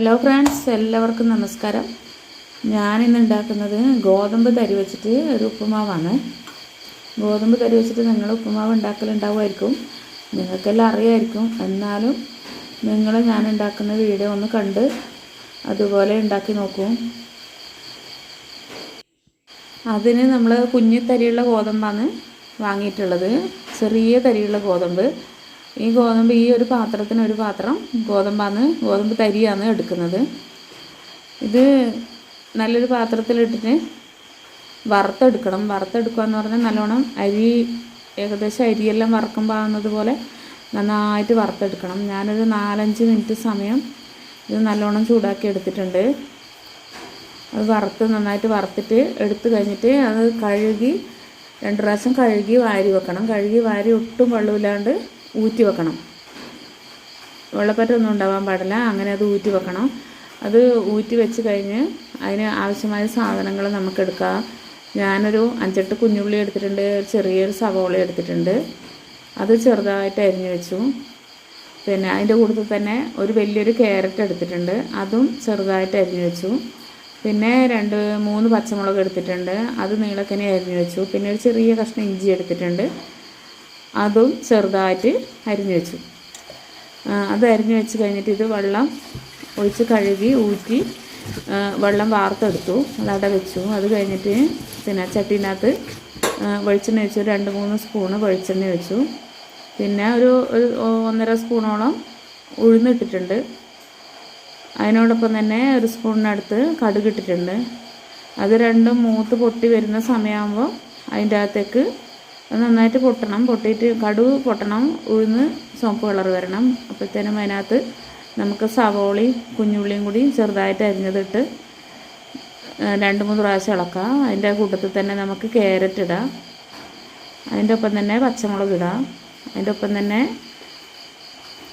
Hello friends എല്ലാവർക്കും നമസ്കാരം. ഞാനിന്ന് ഉണ്ടാക്കുന്നത് ഗോതമ്പ് തരി വെച്ചിട്ട് ഒരു ഉപ്പുമാവാണ്. ഗോതമ്പ് തരി വെച്ചിട്ട് നിങ്ങൾ ഉപ്പുമാവ് ഉണ്ടാക്കലുണ്ടാവുമായിരിക്കും. നിങ്ങൾക്കെല്ലാം അറിയായിരിക്കും. എന്നാലും നിങ്ങൾ ഞാൻ ഉണ്ടാക്കുന്ന വീഡിയോ ഒന്ന് കണ്ട് അതുപോലെ ഉണ്ടാക്കി നോക്കൂ. അതിന് നമ്മൾ കുഞ്ഞു തരിയുള്ള ഗോതമ്പാണ് വാങ്ങിയിട്ടുള്ളത്. ചെറിയ തരിയുള്ള ഗോതമ്പ്. ഈ ഗോതമ്പ് ഈ ഒരു പാത്രത്തിന് ഒരു പാത്രം ഗോതമ്പാണ് ഗോതമ്പ് തരിയാണ് എടുക്കുന്നത്. ഇത് നല്ലൊരു പാത്രത്തിലിട്ടിട്ട് വറുത്തെടുക്കണം. വറുത്തെടുക്കുക എന്ന് പറഞ്ഞാൽ നല്ലോണം അരി ഏകദേശം അരിയെല്ലാം വറക്കുമ്പോൾ ആകുന്നതുപോലെ നന്നായിട്ട് വറുത്തെടുക്കണം. ഞാനൊരു നാലഞ്ച് മിനിറ്റ് സമയം ഇത് നല്ലോണം ചൂടാക്കി എടുത്തിട്ടുണ്ട്. അത് വറുത്ത് നന്നായിട്ട് വറുത്തിട്ട് എടുത്തു കഴിഞ്ഞിട്ട് അത് കഴുകി രണ്ട് പ്രാവശ്യം കഴുകി വാരി വെക്കണം. കഴുകി വാരി ഒട്ടും വെള്ളമില്ലാണ്ട് ഊറ്റി വെക്കണം. വെള്ളപ്പറ്റൊന്നും ഉണ്ടാവാൻ പാടില്ല. അങ്ങനെ അത് ഊറ്റി വെക്കണം. അത് ഊറ്റി വെച്ച് കഴിഞ്ഞ് അതിന് ആവശ്യമായ സാധനങ്ങൾ നമുക്കെടുക്കാം ഞാനൊരു അഞ്ചെട്ട് കുഞ്ഞുള്ളി എടുത്തിട്ടുണ്ട് ചെറിയൊരു സവോള എടുത്തിട്ടുണ്ട്. അത് ചെറുതായിട്ട് അരിഞ്ഞു വെച്ചു. പിന്നെ അതിന്റെ കൂട്ടത്തിൽ തന്നെ ഒരു വലിയൊരു ക്യാരറ്റ് എടുത്തിട്ടുണ്ട്. അതും ചെറുതായിട്ട് അരിഞ്ഞു വെച്ചു. പിന്നെ രണ്ട് മൂന്ന് പച്ചമുളക് എടുത്തിട്ടുണ്ട്. അത് നീളക്കനെ അരിഞ്ഞു വെച്ചു. പിന്നെ ഒരു ചെറിയ കഷ്ണം ഇഞ്ചി എടുത്തിട്ടുണ്ട്. അതും ചെറുതായിട്ട് അരിഞ്ഞു വെച്ചു. അത് അരിഞ്ഞു വെച്ച് കഴിഞ്ഞിട്ട് ഇത് വെള്ളം ഒഴിച്ച് കഴുകി ഊറ്റി വെള്ളം വാർത്തെടുത്തു. അതവിടെ വെച്ചു. അത് കഴിഞ്ഞിട്ട് പിന്നെ ചട്ടീനകത്ത് വെളിച്ചെണ്ണ വെച്ചു. രണ്ട് മൂന്ന് സ്പൂണ് വെളിച്ചെണ്ണ വെച്ചു. പിന്നെ ഒരു ഒന്നര സ്പൂണോളം ഉഴുന്നിട്ടിട്ടുണ്ട്. അതിനോടൊപ്പം തന്നെ ഒരു സ്പൂണിനടുത്ത് കടുക് ഇട്ടിട്ടുണ്ട്. അത് രണ്ടും മൂത്ത് പൊട്ടി വരുന്ന സമയമാകുമ്പോൾ അതിന്റെ അകത്തേക്ക് നന്നായിട്ട് പൊട്ടണം. പൊട്ടിയിട്ട് കടു പൊട്ടണം. ഉഴുന്ന് ചുവപ്പ് കളർ വരണം. അപ്പോഴത്തേനും അതിനകത്ത് നമുക്ക് സവോളയും കുഞ്ഞുള്ളിയും കൂടി ചെറുതായിട്ട് അരിഞ്ഞതിട്ട് രണ്ട് മൂന്ന് പ്രാവശ്യം ഇളക്കാം. അതിന്റെ കൂട്ടത്തിൽ തന്നെ നമുക്ക് ക്യാരറ്റ് ഇടാം. അതിന്റെ ഒപ്പം തന്നെ പച്ചമുളക് ഇടാം. അതിന്റെ ഒപ്പം തന്നെ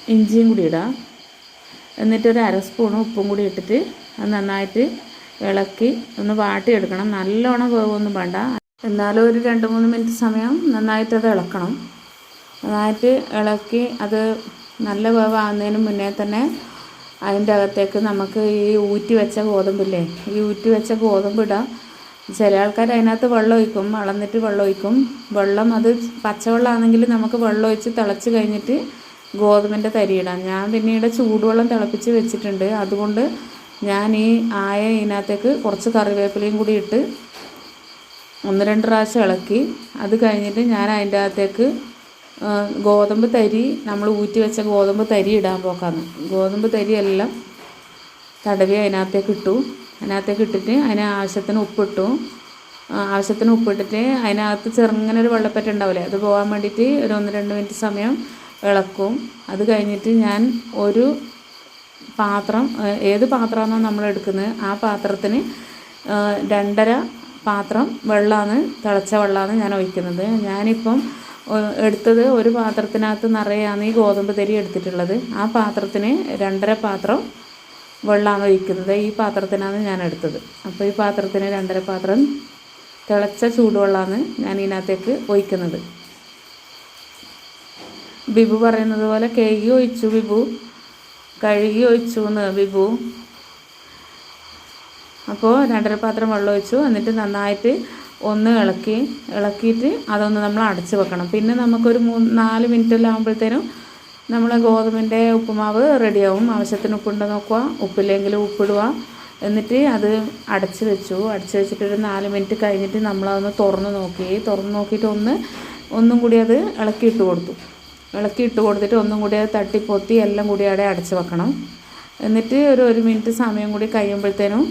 ഇഞ്ചിയും കൂടി ഇടാം. എന്നിട്ട് ഒരു അര സ്പൂൺ ഉപ്പും കൂടി ഇട്ടിട്ട് അത് നന്നായിട്ട് ഇളക്കി ഒന്ന് വാട്ടിയെടുക്കണം. നല്ലോണം വേവൊന്നും വേണ്ട. എന്നാലും ഒരു രണ്ട് മൂന്ന് മിനിറ്റ് സമയം നന്നായിട്ട് അത് ഇളക്കണം നന്നായിട്ട് ഇളക്കി അത് നല്ല വേവാകുന്നതിന് മുന്നേ തന്നെ അതിന്റെ അകത്തേക്ക് നമുക്ക് ഈ ഊറ്റി വെച്ച ഗോതമ്പില്ലേ ഈ ഊറ്റി വെച്ച ഗോതമ്പ് ഇടാം. ചില ആൾക്കാർ അതിനകത്ത് വെള്ളം ഒഴിക്കും വളർന്നിട്ട് വെള്ളം ഒഴിക്കും. വെള്ളം അത് പച്ചവെള്ളമാണെങ്കിൽ നമുക്ക് വെള്ളം ഒഴിച്ച് തിളച്ച് കഴിഞ്ഞിട്ട് ഗോതമ്പിന്റെ ഇടാം. ഞാൻ പിന്നീട് ചൂടുവെള്ളം തിളപ്പിച്ച് വെച്ചിട്ടുണ്ട്. അതുകൊണ്ട് ഞാൻ ഈ ആയ ഇതിനകത്തേക്ക് കുറച്ച് കറിവേപ്പിലയും കൂടി ഇട്ട് ഒന്ന് രണ്ട് പ്രാവശ്യം ഇളക്കി. അത് കഴിഞ്ഞിട്ട് ഞാൻ അതിന്റെ അകത്തേക്ക് ഗോതമ്പ് തരി നമ്മൾ ഊറ്റി വെച്ച ഗോതമ്പ് തരി ഇടാൻ പോക്കാന്ന്. ഗോതമ്പ് തരി എല്ലാം തടവി അതിനകത്തേക്ക് ഇട്ടു. അതിനകത്തേക്ക് ഇട്ടിട്ട് അതിന് ആവശ്യത്തിന് ഉപ്പിട്ടു. ആവശ്യത്തിന് ഉപ്പിട്ടിട്ട് അതിനകത്ത് ചെറുങ്ങനെ ഒരു വെള്ളപ്പറ്റ ഉണ്ടാവില്ലേ അത് പോകാൻ വേണ്ടിയിട്ട് ഒരു ഒന്ന് രണ്ട് മിനിറ്റ് സമയം ഇളക്കും. അത് കഴിഞ്ഞിട്ട് ഞാൻ ഒരു പാത്രം ഏത് പാത്രമാണോ നമ്മൾ എടുക്കുന്നത് ആ പാത്രത്തിന് രണ്ടര പാത്രം വെള്ളമാണ് തിളച്ച വെള്ളമാണ് ഞാൻ ഒഴിക്കുന്നത്. ഞാനിപ്പം എടുത്തത് ഒരു പാത്രത്തിനകത്ത് നിറയാണ് ഈ ഗോതമ്പ് തരി എടുത്തിട്ടുള്ളത്. ആ പാത്രത്തിന് രണ്ടര പാത്രം വെള്ളമാണ് ഒഴിക്കുന്നത്. ഈ പാത്രത്തിനാണ് ഞാൻ എടുത്തത്. അപ്പോൾ ഈ പാത്രത്തിന് രണ്ടര പാത്രം തിളച്ച ചൂടുവെള്ളമാണ് ഞാൻ ഇതിനകത്തേക്ക് ഒഴിക്കുന്നത്. ബിബു പറയുന്നത് പോലെ കേകി ഒഴിച്ചു ബിബു. കഴുകി ഒഴിച്ചു എന്ന് ബിബു. അപ്പോൾ രണ്ടര പാത്രം വെള്ളം ഒഴിച്ചു. എന്നിട്ട് നന്നായിട്ട് ഒന്ന് ഇളക്കി ഇളക്കിയിട്ട് അതൊന്ന് നമ്മൾ അടച്ച് വെക്കണം. പിന്നെ നമുക്കൊരു മൂന്ന് നാല് മിനിറ്റെല്ലാം ആകുമ്പോഴത്തേനും നമ്മൾ ഗോതമ്പിന്റെ ഉപ്പുമാവ് റെഡിയാവും. ആവശ്യത്തിന് ഉപ്പുണ്ടോ നോക്കുക. ഉപ്പില്ലെങ്കിൽ ഉപ്പിടുക. എന്നിട്ട് അത് അടച്ച് വെച്ചു. അടച്ച് വെച്ചിട്ട് ഒരു നാല് മിനിറ്റ് കഴിഞ്ഞിട്ട് നമ്മളതൊന്ന് തുറന്ന് നോക്കി. തുറന്ന് നോക്കിയിട്ട് ഒന്ന് ഒന്നും കൂടി അത് ഇളക്കി ഇട്ട് കൊടുത്തു. ഇളക്കി ഇട്ട് കൊടുത്തിട്ട് ഒന്നും കൂടി അത് തട്ടിപ്പൊത്തി എല്ലാം കൂടി അവിടെ അടച്ച് വെക്കണം. എന്നിട്ട് ഒരു ഒരു മിനിറ്റ് സമയം കൂടി കഴിയുമ്പോഴത്തേനും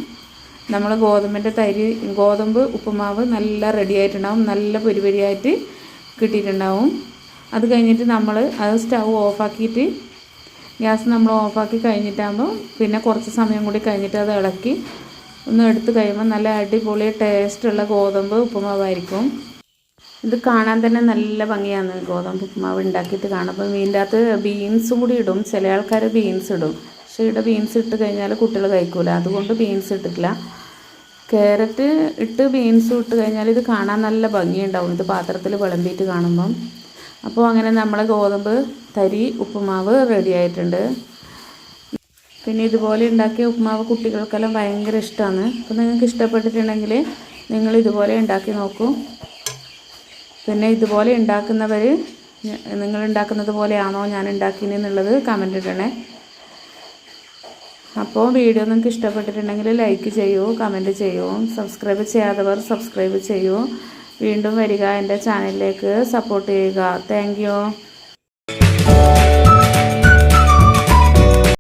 നമ്മൾ ഗോതമ്പിന്റെ തരി ഗോതമ്പ് ഉപ്പുമാവ് നല്ല റെഡി ആയിട്ടുണ്ടാവും. നല്ല പൊരിപൊരിയായിട്ട് കിട്ടിയിട്ടുണ്ടാവും. അത് കഴിഞ്ഞിട്ട് നമ്മൾ അത് സ്റ്റൗ ഓഫാക്കിയിട്ട് ഗ്യാസ് നമ്മൾ ഓഫാക്കി കഴിഞ്ഞിട്ടാകുമ്പോൾ പിന്നെ കുറച്ച് സമയം കൂടി കഴിഞ്ഞിട്ട് അത് ഇളക്കി ഒന്ന് എടുത്ത് കഴിയുമ്പോൾ നല്ല അടിപൊളി ടേസ്റ്റുള്ള ഗോതമ്പ് ഉപ്പുമാവായിരിക്കും. ഇത് കാണാൻ തന്നെ നല്ല ഭംഗിയാണ്. ഗോതമ്പ് ഉപ്പുമാവ് ഉണ്ടാക്കിയിട്ട് കാണുമ്പോൾ ഇതിന്റെ അകത്ത് ബീൻസും കൂടി ഇടും. ചില ആൾക്കാർ ബീൻസ് ഇടും. പക്ഷേ ഇവിടെ ബീൻസ് ഇട്ട് കഴിഞ്ഞാൽ കുട്ടികൾ കഴിക്കൂല. അതുകൊണ്ട് ബീൻസ് ഇട്ടിട്ടില്ല. ക്യാരറ്റ് ഇട്ട് ബീൻസും ഇട്ട് കഴിഞ്ഞാൽ ഇത് കാണാൻ നല്ല ഭംഗിയുണ്ടാവും. ഇത് പാത്രത്തിൽ വിളമ്പിയിട്ട് കാണുമ്പം. അപ്പോൾ അങ്ങനെ നമ്മളെ ഗോതമ്പ് തരി ഉപ്പുമാവ് റെഡി ആയിട്ടുണ്ട്. പിന്നെ ഇതുപോലെ ഉണ്ടാക്കിയ ഉപ്പുമാവ് കുട്ടികൾക്കെല്ലാം ഭയങ്കര ഇഷ്ടമാണ് അപ്പോൾ നിങ്ങൾക്ക് ഇഷ്ടപ്പെട്ടിട്ടുണ്ടെങ്കിൽ നിങ്ങൾ ഇതുപോലെ ഉണ്ടാക്കി നോക്കൂ. പിന്നെ ഇതുപോലെ ഉണ്ടാക്കുന്നവർ നിങ്ങൾ ഉണ്ടാക്കുന്നത് പോലെയാണോ ഞാൻ ഉണ്ടാക്കിയെന്നുള്ളത് കമന്റ് ഇടണേ. അപ്പോൾ വീഡിയോ നിങ്ങൾക്ക് ഇഷ്ടപ്പെട്ടിട്ടുണ്ടെങ്കിൽ ലൈക്ക് ചെയ്യൂ കമന്റ് ചെയ്യൂ സബ്സ്ക്രൈബ് ചെയ്യാത്തവർ സബ്സ്ക്രൈബ് ചെയ്യൂ. വീണ്ടും വരിക എന്റെ ചാനലിലേക്ക് സപ്പോർട്ട് ചെയ്യുക. താങ്ക്